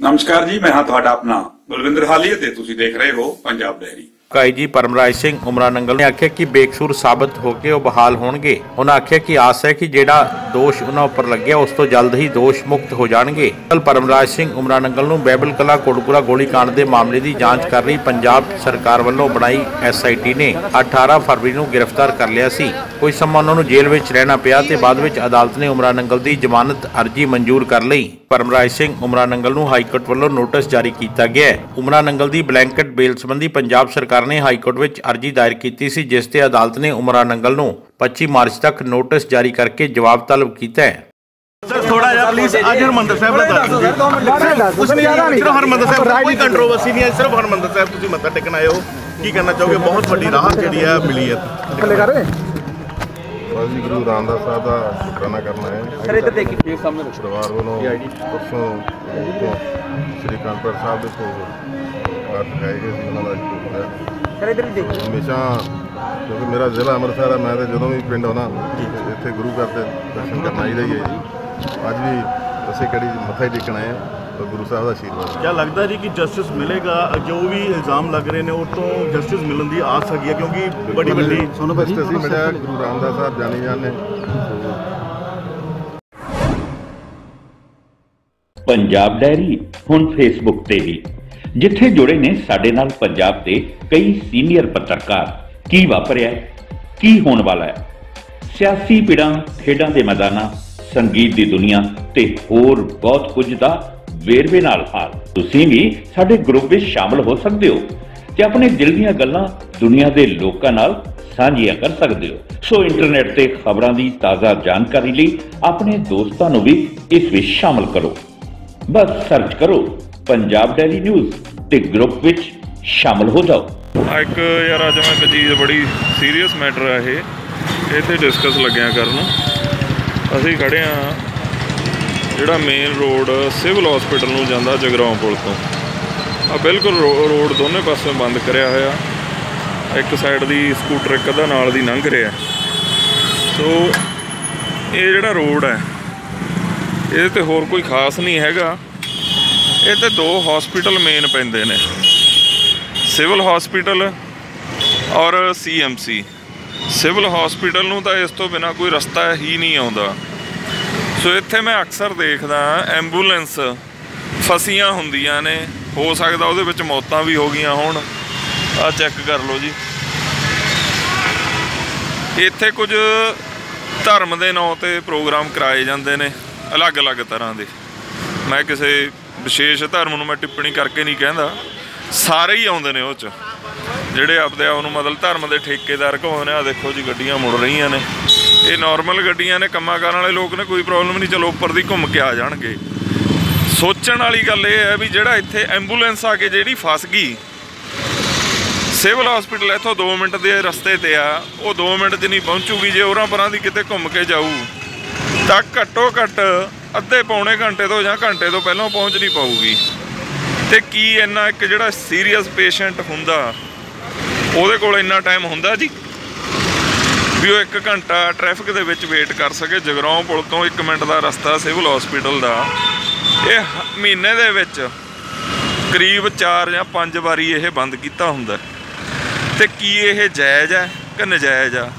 ਨਮਸਕਾਰ ਜੀ, ਮੈਂ ਹਾਂ ਤੁਹਾਡਾ ਆਪਣਾ ਬਲਵਿੰਦਰ ਹਾਲੀ ਅਤੇ ਤੁਸੀਂ ਦੇਖ ਰਹੇ ਹੋ ਪੰਜਾਬ ਡੈਰੀ। ਕਾਈ ਪਰਮਰਾਜ ਸਿੰਘ ਉਮਰਾ ਨੰਗਲ ਨੇ ਆਖਿਆ ਕਿ ਬੇਕਸੂਰ ਸਾਬਤ ਹੋ ਕੇ ਉਹ ਬਹਾਲ ਹੋਣਗੇ। ਉਹਨਾਂ ਆਖਿਆ ਕਿ ਆਸ ਹੈ ਕਿ ਜਿਹੜਾ ਦੋਸ਼ ਉਹਨਾਂ ਉੱਪਰ ਲੱਗਿਆ, ਉਸ ਤੋਂ ਜਲਦ ਹੀ ਦੋਸ਼ ਮੁਕਤ ਹੋ ਜਾਣਗੇ। ਕੱਲ ਪਰਮਰਾਜ ਸਿੰਘ ਉਮਰਾ ਨੰਗਲ ਨੂੰ ਬੈਬਲ ਕਲਾ ਕੋਟਪੁਰਾ ਗੋਲੀकांड ਦੇ ਮਾਮਲੇ ਦੀ ਜਾਂਚ ਕਰ ਰਹੀ ਪੰਜਾਬ ਸਰਕਾਰ ਵੱਲੋਂ ਬਣਾਈ ਐਸਆਈਟੀ ਨੇ। 18 ਫਰਵਰੀ ਨੂੰ ਗ੍ਰਿਫਤਾਰ ਕਰ ਲਿਆ ਸੀ। ਕੁਝ ਸਮਾਂ ਉਹਨਾਂ ਨੂੰ ਜੇਲ੍ਹ ਵਿੱਚ ਰਹਿਣਾ ਪਿਆ ਤੇ ਬਾਅਦ ਵਿੱਚ ਅਦਾਲਤ ਨੇ ਉਮਰਾ ਨੰਗਲ ਦੀ ਜ਼ਮਾਨਤ ਅਰਜ਼ੀ ਮਨਜ਼ੂਰ ਕਰ ਲਈ। ਪਰਮਰਾਜ ਸਿੰਘ ਉਮਰਾ ਨੰਗਲ ਨੂੰ ਹਾਈ ਕੋਰਟ ਵੱਲੋਂ ਨੋਟਿਸ ਜਾਰੀ ਕੀਤਾ ਗਿਆ ਹੈ। ਉਮਰਾ ਨੰਗਲ ਦੀ ਬਲੈਂਕਟ ਬੇਲ ਸੰਬੰਧੀ ਪੰਜਾਬ ਸਰਕਾਰ ਨੇ ਹਾਈ ਕੋਰਟ ਵਿੱਚ ਅਰਜ਼ੀ ਦਾਇਰ ਕੀਤੀ ਸੀ ਜਿਸ ਤੇ ਅਦਾਲਤ ਨੇ ਉਮਰਾ ਨੰਗਲ ਨੂੰ 25 ਮਾਰਚ ਤੱਕ ਨੋਟਿਸ ਜਾਰੀ ਕਰਕੇ ਜਵਾਬ ਤਲਬ ਕੀਤਾ ਹੈ। ਸਰ ਥੋੜਾ ਜਿਹਾ ਪਲੀਜ਼ ਅੱਜ ਹਰਮੰਦਰ ਸਾਹਿਬ ਦਾ ਦੱਸ ਦਿਓ। ਕੁਛ ਨਹੀਂ ਸਿਰਫ ਹਰਮੰਦਰ ਸਾਹਿਬ ਦਾ ਕੋਈ ਕੰਟਰੋਵਰਸੀ ਨਹੀਂ ਹੈ ਸਿਰਫ ਹਰਮੰਦਰ ਸਾਹਿਬ ਤੁਸੀਂ ਮੱਥਾ ਟੇਕਣ ਆਏ ਹੋ। ਕੀ ਕਰਨਾ ਚਾਹੋਗੇ? ਬਹੁਤ ਵੱਡੀ ਰਾਹਤ ਜਿਹੜੀ ਹੈ ਮਿਲੀ ਹੈ। ਅਸੀਂ ਗੁਰੂ ਰਾਮਦਾਸ ਸਾਹਿਬ ਦਾ ਸ਼ੁਕਰਾਨਾ ਕਰਨਾ ਹੈ। ਸਰ ਇੱਧਰ ਦੇਖੀ ਸਾਹਮਣੇ ਪਰਿਵਾਰ ਵੱਲੋਂ ਪਰਸੋਂ ਸ੍ਰੀ ਕਾਨਪੁਰ ਸਾਹਿਬ ਦੇ ਕੋਲ ਆਟ ਗਏ ਸੀ ਉਹਨਾਂ ਦਾ ਹੋਇਆ ਸਰ ਇੱਧਰ ਦੇਖੀ। ਹਮੇਸ਼ਾ ਕਿਉਂਕਿ ਮੇਰਾ ਜ਼ਿਲ੍ਹਾ ਅੰਮ੍ਰਿਤਸਰ ਹੈ ਮੈਂ ਤੇ ਜਦੋਂ ਵੀ ਪਿੰਡ ਆਉਣਾ ਇੱਥੇ ਗੁਰੂ ਘਰ ਦੇ ਦਰਸ਼ਨ ਕਰਨ ਆਈਦਾ ਹੀ ਹੈ ਜੀ। ਅੱਜ ਵੀ ਅਸੀਂ ਕਿਹੜੀ ਮੱਥਾ ਹੀ ਟੇਕਣ ਹਾਂ। ਗੁਰੂ ਸਾਹਿਬ ਦਾ ਆਸ਼ੀਰਵਾਦ ਕਿਆ ਲੱਗਦਾ ਜੀ ਕਿ ਜਸਟਿਸ ਮਿਲੇਗਾ? ਜੋ ਵੀ ਇਲਜ਼ਾਮ ਲੱਗ ਰਹੇ ਨੇ ਉਹ ਤੋਂ ਜਸਟਿਸ ਮਿਲਣ ਦੀ ਆਸ ਹੈਗੀ ਹੈ ਕਿਉਂਕਿ ਬੜੀ ਵੱਡੀ ਸੋਨੂ ਭਾਜੀ ਅਸੀਂ ਮਿਲਿਆ ਗੁਰੂ ਰਾਮਦਾਸ ਸਾਹਿਬ ਜਾਣੀ ਜਾਣੇ। ਪੰਜਾਬ ਡੈਰੀ ਹੁਣ ਫੇਸਬੁੱਕ ਤੇ ਵੀ। ਜਿੱਥੇ ਜੁੜੇ ਨੇ ਸਾਡੇ ਨਾਲ ਪੰਜਾਬ ਦੇ ਕਈ ਸੀਨੀਅਰ ਪੱਤਰਕਾਰ। ਕੀ ਵਾਪਰਿਆ ਹੈ, ਕੀ ਹੋਣ ਵਾਲਾ ਹੈ? ਸਿਆਸੀ ਪਿੜਾਂ ਖੇਡਾਂ ਦੇ ਮੈਦਾਨਾਂ ਸੰਗੀਤ ਦੀ ਦੁਨੀਆ ਤੇ ਹੋਰ ਬਹੁਤ ਕੁਝ ਦਾ ਵੇਰਵੇ ਨਾਲ ਹਾਲ ਤੁਸੀਂ ਵੀ ਸਾਡੇ ਗਰੁੱਪ ਵਿੱਚ ਸ਼ਾਮਲ ਹੋ ਸਕਦੇ ਹੋ ਤੇ ਆਪਣੇ ਦਿਲ ਦੀਆਂ ਗੱਲਾਂ ਦੁਨੀਆ ਦੇ ਲੋਕਾਂ ਨਾਲ ਸਾਂਝੀਆਂ ਕਰ ਸਕਦੇ ਹੋ। ਸੋ ਇੰਟਰਨੈਟ ਤੇ ਖਬਰਾਂ ਦੀ ਤਾਜ਼ਾ ਜਾਣਕਾਰੀ ਲਈ ਆਪਣੇ ਦੋਸਤਾਂ ਨੂੰ ਵੀ ਇਸ ਵਿੱਚ ਸ਼ਾਮਲ ਕਰੋ। ਬਸ ਸਰਚ ਕਰੋ ਪੰਜਾਬ ਡੈਲੀ ਨਿਊਜ਼ ਤੇ ਗਰੁੱਪ ਵਿੱਚ ਸ਼ਾਮਲ ਹੋ ਜਾਓ। ਇੱਕ ਯਾਰ ਅੱਜ ਮੈਂ ਇੱਕ ਚੀਜ਼ ਬੜੀ ਸੀਰੀਅਸ ਮੈਟਰ ਆ ਇਹ। ਇਹ ਤੇ ਡਿਸਕਸ ਲੱਗਿਆ ਕਰਨ। ਅਸੀਂ ਖੜੇ ਆ ਜਿਹੜਾ ਮੇਨ ਰੋਡ ਸਿਵਲ ਹਸਪੀਟਲ ਨੂੰ ਜਾਂਦਾ ਜਗਰਾਉਂ ਪੁਲ ਤੋਂ। ਆ ਬਿਲਕੁਲ ਰੋ- ਰੋਡ ਦੋਨੇ ਪਾਸੇ ਬੰਦ ਕਰਿਆ ਹੋਇਆ। ਇੱਕ ਸਾਈਡ ਦੀ ਸਕੂਟਰ ਇੱਕ ਅੱਧਾ ਨਾਲ ਦੀ ਲੰਘ ਰਿਹਾ। ਸੋ ਇਹ ਜਿਹੜਾ ਰੋਡ ਹੈ, ਇਹਦੇ ਤੇ ਹੋਰ ਕੋਈ ਖਾਸ ਨਹੀਂ ਹੈਗਾ। ਇਹ ਤੇ ਦੋ ਹਸਪੀਟਲ ਮੇਨ ਪੈਂਦੇ ਨੇ। ਸਿਵਲ ਹਸਪੀਟਲ ਔਰ ਸੀਐਮਸੀ ਸਿਵਲ ਹਸਪੀਟਲ ਨੂੰ ਤਾਂ ਇਸ ਤੋਂ ਬਿਨਾ ਕੋਈ ਰਸਤਾ ਹੀ ਨਹੀਂ ਆਉਂਦਾ। ਸੋ ਇੱਥੇ ਮੈਂ ਅਕਸਰ ਦੇਖਦਾ ਐਂਬੂਲੈਂਸ ਫਸੀਆਂ ਹੁੰਦੀਆਂ ਨੇ। ਹੋ ਸਕਦਾ ਉਹਦੇ ਵਿੱਚ ਮੌਤਾਂ ਵੀ ਹੋ ਗਈਆਂ ਹੋਣ। ਆ ਚੈੱਕ ਕਰ ਲਓ ਜੀ। ਇੱਥੇ ਕੁਝ ਧਰਮ ਦੇ ਨਾਂ ਤੇ ਪ੍ਰੋਗਰਾਮ ਕਰਾਏ ਜਾਂਦੇ ਨੇ, ਅਲੱਗ-ਅਲੱਗ ਤਰ੍ਹਾਂ ਦੇ। ਮੈਂ ਕਿਸੇ ਵਿਸ਼ੇਸ਼ ਧਰਮ ਨੂੰ ਮੈਂ ਟਿੱਪਣੀ ਕਰਕੇ ਨਹੀਂ ਕਹਿੰਦਾ। ਸਾਰੇ ਹੀ ਆਉਂਦੇ ਨੇ ਉਹ ਚ। ਜਿਹੜੇ ਆਪਦੇ ਆਪ ਨੂੰ ਮਤਲਬ ਧਰਮ ਦੇ ਠੇਕੇਦਾਰ ਕਹਾਉਂਦੇ ਨੇ ਆ ਦੇਖੋ ਜੀ, ਗੱਡੀਆਂ ਮੁੜ ਰਹੀਆਂ ਨੇ। ਇਹ ਨਾਰਮਲ ਗੱਡੀਆਂ ਨੇ, ਕੰਮਾਂ ਕਰਨ ਵਾਲੇ ਲੋਕ ਨੇ, ਕੋਈ ਪ੍ਰੋਬਲਮ ਨਹੀਂ, ਚਲੋ ਉੱਪਰ ਦੀ ਘੁੰਮ ਕੇ ਆ ਜਾਣਗੇ। ਸੋਚਣ ਵਾਲੀ ਗੱਲ ਇਹ ਹੈ ਵੀ ਜਿਹੜਾ ਇੱਥੇ ਐਂਬੂਲੈਂਸ ਆ ਕੇ ਜਿਹੜੀ ਫਸ ਗਈ ਸਿਵਲ ਹਸਪੀਟਲ ਇੱਥੋਂ 2 ਮਿੰਟ ਦੇ ਰਸਤੇ ਤੇ ਆ, ਉਹ 2 ਮਿੰਟ 'ਚ ਨਹੀਂ ਪਹੁੰਚੂਗੀ, ਜੇ ਉਹਨਾਂ ਪਰਾਂ ਦੀ ਕਿਤੇ ਘੁੰਮ ਕੇ ਜਾਊ, ਤਾਂ ਘੱਟੋ ਘੱਟ ਅੱਧੇ ਪੌਣੇ ਘੰਟੇ ਤੋਂ ਜਾਂ ਘੰਟੇ ਤੋਂ ਪਹਿਲਾਂ ਪਹੁੰਚ ਨਹੀਂ ਪਾਊਗੀ। ਤੇ ਕੀ ਇੰਨਾ ਇੱਕ ਜਿਹੜਾ ਸੀਰੀਅਸ ਪੇਸ਼ੈਂਟ ਹੁੰਦਾ, ਉਹਦੇ ਕੋਲ ਇੰਨਾ ਟਾਈਮ ਹੁੰਦਾ ਜੀ? ਵੀ ਉਹ 1 ਘੰਟਾ ਟ੍ਰੈਫਿਕ ਦੇ ਵਿੱਚ ਵੇਟ ਕਰ ਸਕੇ। ਜਗਰਾਉਂ ਪੁਲ ਤੋਂ 1 ਮਿੰਟ ਦਾ ਰਸਤਾ ਸਿਵਲ ਹਸਪੀਟਲ ਦਾ। ਇਹ ਹ- ਮਹੀਨੇ ਦੇ ਵਿੱਚ ਕਰੀਬ 4 ਜਾਂ 5 ਵਾਰੀ ਇਹ ਬੰਦ ਕੀਤਾ ਹੁੰਦਾ ਤੇ ਕੀ ਇਹ ਜਾਇਜ਼ ਹੈ ਕਿ ਨਜਾਇਜ਼ ਆ?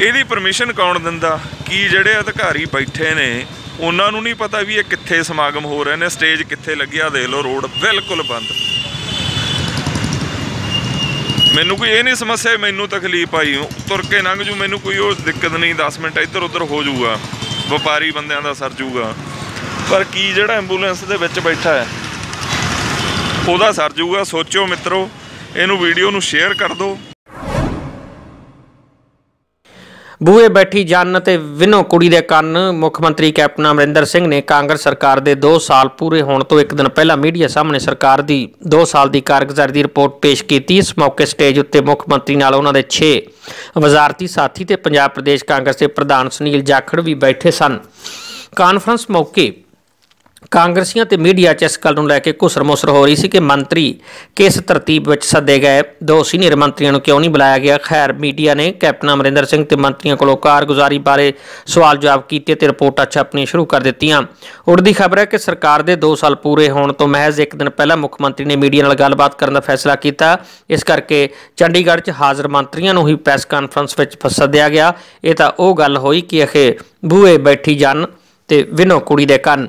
ਇਹਦੀ ਪਰਮਿਸ਼ਨ ਕੌਣ ਦਿੰਦਾ? ਕੀ ਜਿਹੜੇ ਅਧਿਕਾਰੀ ਬੈਠੇ ਨੇ, ਉਹਨਾਂ ਨੂੰ ਨਹੀਂ ਪਤਾ ਵੀ ਇਹ ਕਿੱਥੇ ਸਮਾਗਮ ਹੋ ਰਹੇ ਨੇ? ਸਟੇਜ ਕਿੱਥੇ ਲੱਗਿਆ? ਦੇਖ ਲਓ ਰੋਡ ਬਿਲਕੁਲ ਬੰਦ। ਮੈਨੂੰ ਕੋਈ ਇਹ ਨਹੀਂ ਸਮੱਸਿਆ ਮੈਨੂੰ ਤਕਲੀਫ ਆਈ ਤੁਰ ਕੇ ਲੰਘ ਜੂ, ਮੈਨੂੰ ਕੋਈ ਉਹ ਦਿੱਕਤ ਨਹੀਂ 10 ਮਿੰਟ ਇੱਧਰ ਉੱਧਰ ਹੋ ਜਾਊਗਾ ਵਪਾਰੀ ਬੰਦਿਆਂ ਦਾ ਸਰ ਜੂਗਾ। ਪਰ ਕੀ ਜਿਹੜਾ ਐਂਬੂਲੈਂਸ ਦੇ ਵਿੱਚ ਬੈਠਾ ਹੈ, ਉਹਦਾ ਸਰ ਜੂਗਾ, ਸੋਚੋ ਮਿੱਤਰੋ, ਇਹਨੂੰ ਵੀਡੀਓ ਨੂੰ ਸ਼ੇਅਰ ਕਰ ਦਿਓ। ਬੂਹੇ ਬੈਠੀ ਜੰਨ ਤੇ ਵਿਨੋ ਕੁੜੀ ਦੇ ਕੰਨ, ਮੁੱਖ ਮੰਤਰੀ ਕੈਪਟਨ ਅਮਰਿੰਦਰ ਸਿੰਘ ਨੇ ਕਾਂਗਰਸ ਸਰਕਾਰ ਦੇ 2 ਸਾਲ ਪੂਰੇ ਹੋਣ ਤੋਂ ਇੱਕ ਦਿਨ ਪਹਿਲਾਂ ਮੀਡੀਆ ਸਾਹਮਣੇ ਸਰਕਾਰ ਦੀ 2 ਸਾਲ ਦੀ ਕਾਰਗੁਜ਼ਾਰੀ ਦੀ ਰਿਪੋਰਟ ਪੇਸ਼ ਕੀਤੀ। ਇਸ ਮੌਕੇ ਸਟੇਜ ਉੱਤੇ ਮੁੱਖ ਮੰਤਰੀ ਨਾਲ ਉਹਨਾਂ ਦੇ 6 ਵਜ਼ਾਰਤੀ ਸਾਥੀ ਤੇ ਪੰਜਾਬ ਪ੍ਰਦੇਸ਼ ਕਾਂਗਰਸ ਦੇ ਪ੍ਰਧਾਨ ਸੁਨੀਲ ਜਾਖੜ ਵੀ ਬੈਠੇ ਸਨ। ਕਾਨਫਰੰਸ ਮੌਕੇ ਕਾਂਗਰਸੀਆਂ ਤੇ ਮੀਡੀਆ 'ਚ ਇਸ ਗੱਲ ਨੂੰ ਲੈ ਕੇ ਘੁਸਰ-ਮੁਸਰ ਹੋ ਰਹੀ ਸੀ ਕਿ ਮੰਤਰੀ ਕਿਸ ਤਰਤੀਬ ਵਿੱਚ ਸੱਦੇ ਗਏ। ਦੋ ਸੀਨੀਅਰ ਮੰਤਰੀਆਂ ਨੂੰ ਕਿਉਂ ਨਹੀਂ ਬੁਲਾਇਆ ਗਿਆ? ਖੈਰ, ਮੀਡੀਆ ਨੇ ਕੈਪਟਨ ਅਮਰਿੰਦਰ ਸਿੰਘ ਤੇ ਮੰਤਰੀਆਂ ਕੋਲੋਂ ਕਾਰਗੁਜ਼ਾਰੀ ਬਾਰੇ ਸਵਾਲ ਜਵਾਬ ਕੀਤੇ ਤੇ ਰਿਪੋਰਟਾਂ ਛਾਪਣੀਆਂ ਸ਼ੁਰੂ ਕਰ ਦਿੱਤੀਆਂ। ਉੜਦੀ ਖਬਰ ਹੈ ਕਿ ਸਰਕਾਰ ਦੇ 2 ਸਾਲ ਪੂਰੇ ਹੋਣ ਤੋਂ ਮਹਿਜ਼ ਇੱਕ ਦਿਨ ਪਹਿਲਾਂ ਮੁੱਖ ਮੰਤਰੀ ਨੇ ਮੀਡੀਆ ਨਾਲ ਗੱਲਬਾਤ ਕਰਨ ਦਾ ਫੈਸਲਾ ਕੀਤਾ। ਇਸ ਕਰਕੇ ਚੰਡੀਗੜ੍ਹ 'ਚ ਹਾਜ਼ਰ ਮੰਤਰੀਆਂ ਨੂੰ ਹੀ ਪ੍ਰੈਸ ਕਾਨਫਰੰਸ ਵਿੱਚ ਸੱਦਿਆ ਗਿਆ। ਇਹ ਤਾਂ ਉਹ ਗੱਲ ਹੋਈ ਕਿ ਅਖੇ ਬੂਹੇ ਬੈਠੀ ਜਨ ਤੇ ਵਿਨੋ ਕੁੜੀ ਦੇ ਕੰਨ।